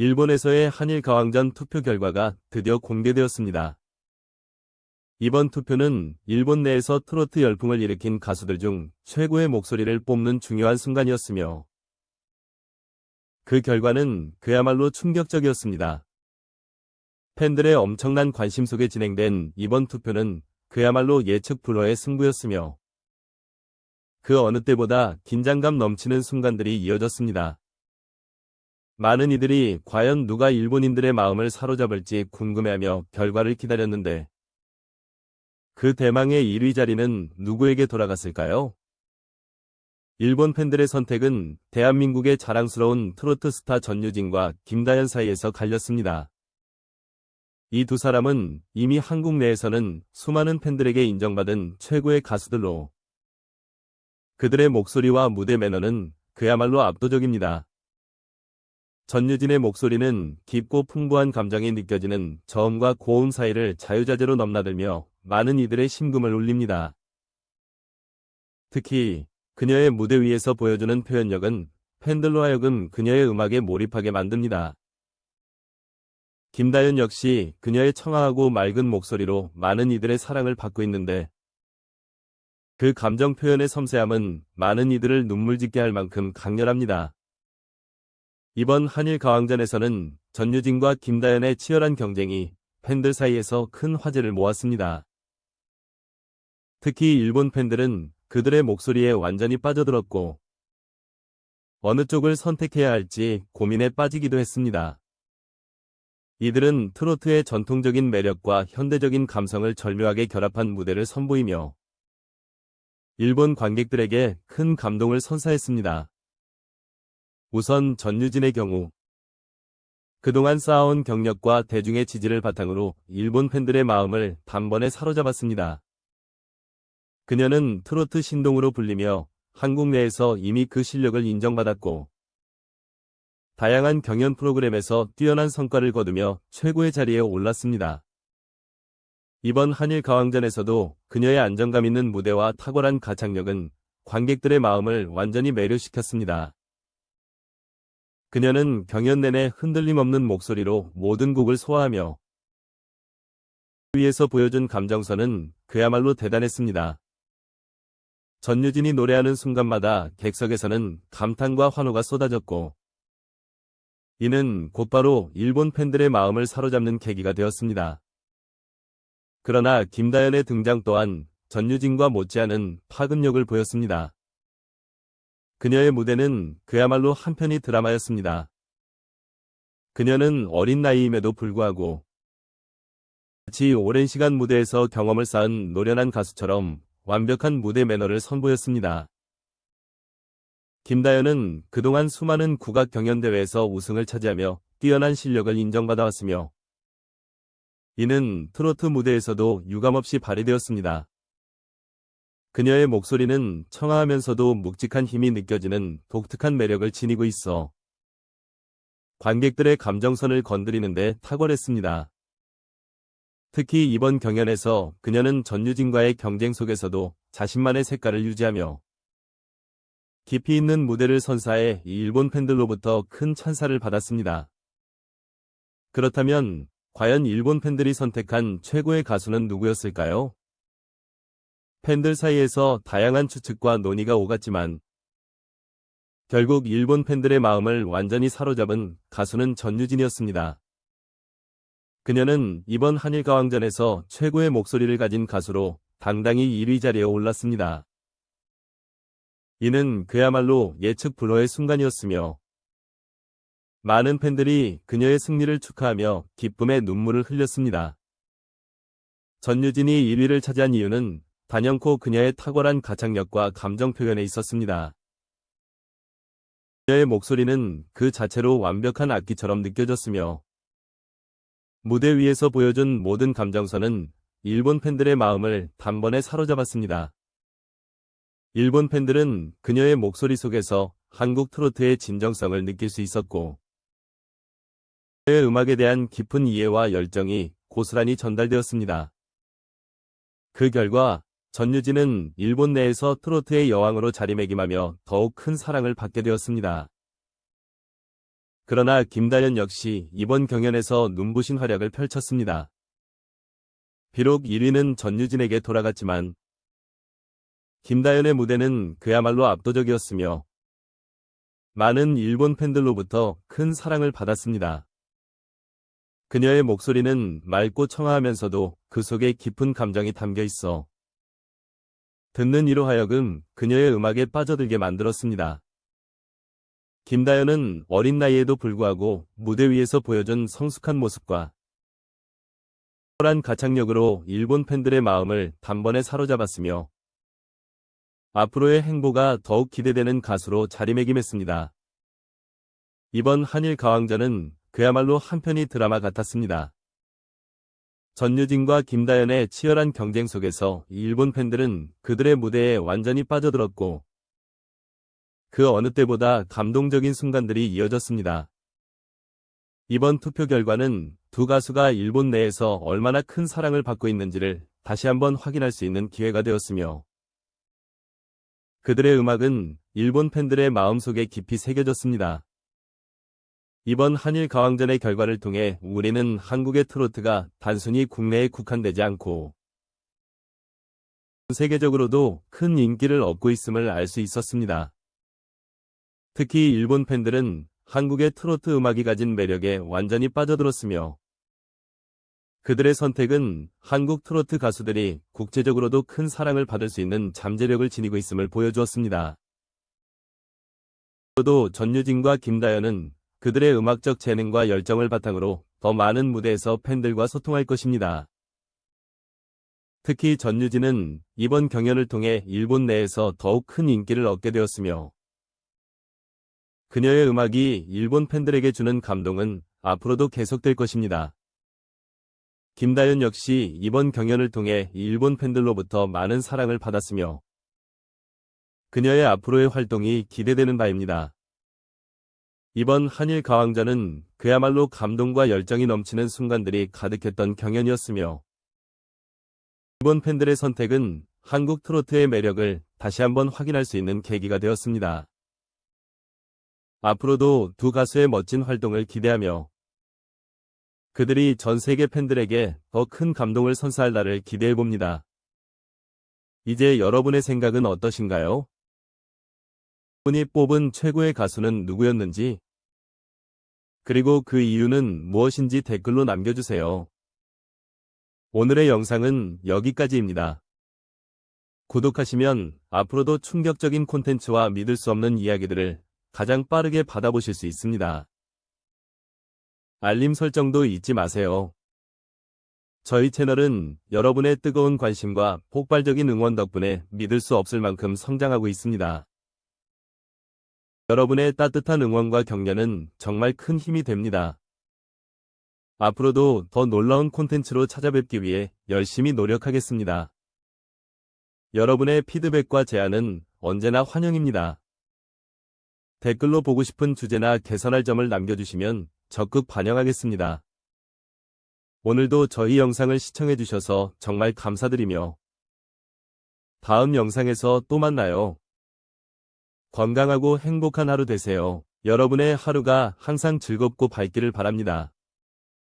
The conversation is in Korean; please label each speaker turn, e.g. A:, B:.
A: 일본에서의 한일 가왕전 투표 결과가 드디어 공개되었습니다. 이번 투표는 일본 내에서 트로트 열풍을 일으킨 가수들 중 최고의 목소리를 뽑는 중요한 순간이었으며 그 결과는 그야말로 충격적이었습니다. 팬들의 엄청난 관심 속에 진행된 이번 투표는 그야말로 예측 불허의 승부였으며 그 어느 때보다 긴장감 넘치는 순간들이 이어졌습니다. 많은 이들이 과연 누가 일본인들의 마음을 사로잡을지 궁금해하며 결과를 기다렸는데 그 대망의 1위 자리는 누구에게 돌아갔을까요? 일본 팬들의 선택은 대한민국의 자랑스러운 트로트 스타 전유진과 김다연 사이에서 갈렸습니다. 이 두 사람은 이미 한국 내에서는 수많은 팬들에게 인정받은 최고의 가수들로 그들의 목소리와 무대 매너는 그야말로 압도적입니다. 전유진의 목소리는 깊고 풍부한 감정이 느껴지는 저음과 고음 사이를 자유자재로 넘나들며 많은 이들의 심금을 울립니다. 특히 그녀의 무대 위에서 보여주는 표현력은 팬들로 하여금 그녀의 음악에 몰입하게 만듭니다. 김다연 역시 그녀의 청아하고 맑은 목소리로 많은 이들의 사랑을 받고 있는데 그 감정 표현의 섬세함은 많은 이들을 눈물 짓게 할 만큼 강렬합니다. 이번 한일 가왕전에서는 전유진과 김다연의 치열한 경쟁이 팬들 사이에서 큰 화제를 모았습니다. 특히 일본 팬들은 그들의 목소리에 완전히 빠져들었고 어느 쪽을 선택해야 할지 고민에 빠지기도 했습니다. 이들은 트로트의 전통적인 매력과 현대적인 감성을 절묘하게 결합한 무대를 선보이며 일본 관객들에게 큰 감동을 선사했습니다. 우선 전유진의 경우 그동안 쌓아온 경력과 대중의 지지를 바탕으로 일본 팬들의 마음을 단번에 사로잡았습니다. 그녀는 트로트 신동으로 불리며 한국 내에서 이미 그 실력을 인정받았고 다양한 경연 프로그램에서 뛰어난 성과를 거두며 최고의 자리에 올랐습니다. 이번 한일 가왕전에서도 그녀의 안정감 있는 무대와 탁월한 가창력은 관객들의 마음을 완전히 매료시켰습니다. 그녀는 경연 내내 흔들림 없는 목소리로 모든 곡을 소화하며 위에서 보여준 감정선은 그야말로 대단했습니다. 전유진이 노래하는 순간마다 객석에서는 감탄과 환호가 쏟아졌고 이는 곧바로 일본 팬들의 마음을 사로잡는 계기가 되었습니다. 그러나 김다연의 등장 또한 전유진과 못지않은 파급력을 보였습니다. 그녀의 무대는 그야말로 한편의 드라마였습니다. 그녀는 어린 나이임에도 불구하고 마치 오랜 시간 무대에서 경험을 쌓은 노련한 가수처럼 완벽한 무대 매너를 선보였습니다. 김다연은 그동안 수많은 국악 경연대회에서 우승을 차지하며 뛰어난 실력을 인정받아왔으며 이는 트로트 무대에서도 유감없이 발휘되었습니다. 그녀의 목소리는 청아하면서도 묵직한 힘이 느껴지는 독특한 매력을 지니고 있어 관객들의 감정선을 건드리는데 탁월했습니다. 특히 이번 경연에서 그녀는 전유진과의 경쟁 속에서도 자신만의 색깔을 유지하며 깊이 있는 무대를 선사해 일본 팬들로부터 큰 찬사를 받았습니다. 그렇다면 과연 일본 팬들이 선택한 최고의 가수는 누구였을까요? 팬들 사이에서 다양한 추측과 논의가 오갔지만 결국 일본 팬들의 마음을 완전히 사로잡은 가수는 전유진이었습니다. 그녀는 이번 한일 가왕전에서 최고의 목소리를 가진 가수로 당당히 1위 자리에 올랐습니다. 이는 그야말로 예측 불허의 순간이었으며 많은 팬들이 그녀의 승리를 축하하며 기쁨의 눈물을 흘렸습니다. 전유진이 1위를 차지한 이유는 단연코 그녀의 탁월한 가창력과 감정 표현에 있었습니다. 그녀의 목소리는 그 자체로 완벽한 악기처럼 느껴졌으며 무대 위에서 보여준 모든 감정선은 일본 팬들의 마음을 단번에 사로잡았습니다. 일본 팬들은 그녀의 목소리 속에서 한국 트로트의 진정성을 느낄 수 있었고 그의 음악에 대한 깊은 이해와 열정이 고스란히 전달되었습니다. 그 결과 전유진은 일본 내에서 트로트의 여왕으로 자리매김하며 더욱 큰 사랑을 받게 되었습니다. 그러나 김다현 역시 이번 경연에서 눈부신 활약을 펼쳤습니다. 비록 1위는 전유진에게 돌아갔지만 김다현의 무대는 그야말로 압도적이었으며 많은 일본 팬들로부터 큰 사랑을 받았습니다. 그녀의 목소리는 맑고 청아하면서도 그 속에 깊은 감정이 담겨 있어 듣는 이로 하여금 그녀의 음악에 빠져들게 만들었습니다. 김다연은 어린 나이에도 불구하고 무대 위에서 보여준 성숙한 모습과 탁월한 가창력으로 일본 팬들의 마음을 단번에 사로잡았으며 앞으로의 행보가 더욱 기대되는 가수로 자리매김했습니다. 이번 한일 가왕전은 그야말로 한편의 드라마 같았습니다. 전유진과 김다연의 치열한 경쟁 속에서 일본 팬들은 그들의 무대에 완전히 빠져들었고 그 어느 때보다 감동적인 순간들이 이어졌습니다. 이번 투표 결과는 두 가수가 일본 내에서 얼마나 큰 사랑을 받고 있는지를 다시 한번 확인할 수 있는 기회가 되었으며 그들의 음악은 일본 팬들의 마음속에 깊이 새겨졌습니다. 이번 한일 가왕전의 결과를 통해 우리는 한국의 트로트가 단순히 국내에 국한되지 않고 세계적으로도 큰 인기를 얻고 있음을 알 수 있었습니다. 특히 일본 팬들은 한국의 트로트 음악이 가진 매력에 완전히 빠져들었으며 그들의 선택은 한국 트로트 가수들이 국제적으로도 큰 사랑을 받을 수 있는 잠재력을 지니고 있음을 보여주었습니다. 또도 전유진과 김다연은 그들의 음악적 재능과 열정을 바탕으로 더 많은 무대에서 팬들과 소통할 것입니다. 특히 전유진은 이번 경연을 통해 일본 내에서 더욱 큰 인기를 얻게 되었으며 그녀의 음악이 일본 팬들에게 주는 감동은 앞으로도 계속될 것입니다. 김다연 역시 이번 경연을 통해 일본 팬들로부터 많은 사랑을 받았으며 그녀의 앞으로의 활동이 기대되는 바입니다. 이번 한일 가왕전은 그야말로 감동과 열정이 넘치는 순간들이 가득했던 경연이었으며 일본 팬들의 선택은 한국 트로트의 매력을 다시 한번 확인할 수 있는 계기가 되었습니다. 앞으로도 두 가수의 멋진 활동을 기대하며 그들이 전 세계 팬들에게 더 큰 감동을 선사할 날을 기대해 봅니다. 이제 여러분의 생각은 어떠신가요? 분이 뽑은 최고의 가수는 누구였는지, 그리고 그 이유는 무엇인지 댓글로 남겨주세요. 오늘의 영상은 여기까지입니다. 구독하시면 앞으로도 충격적인 콘텐츠와 믿을 수 없는 이야기들을 가장 빠르게 받아보실 수 있습니다. 알림 설정도 잊지 마세요. 저희 채널은 여러분의 뜨거운 관심과 폭발적인 응원 덕분에 믿을 수 없을 만큼 성장하고 있습니다. 여러분의 따뜻한 응원과 격려는 정말 큰 힘이 됩니다. 앞으로도 더 놀라운 콘텐츠로 찾아뵙기 위해 열심히 노력하겠습니다. 여러분의 피드백과 제안은 언제나 환영입니다. 댓글로 보고 싶은 주제나 개선할 점을 남겨주시면 적극 반영하겠습니다. 오늘도 저희 영상을 시청해주셔서 정말 감사드리며 다음 영상에서 또 만나요. 건강하고 행복한 하루 되세요. 여러분의 하루가 항상 즐겁고 밝기를 바랍니다.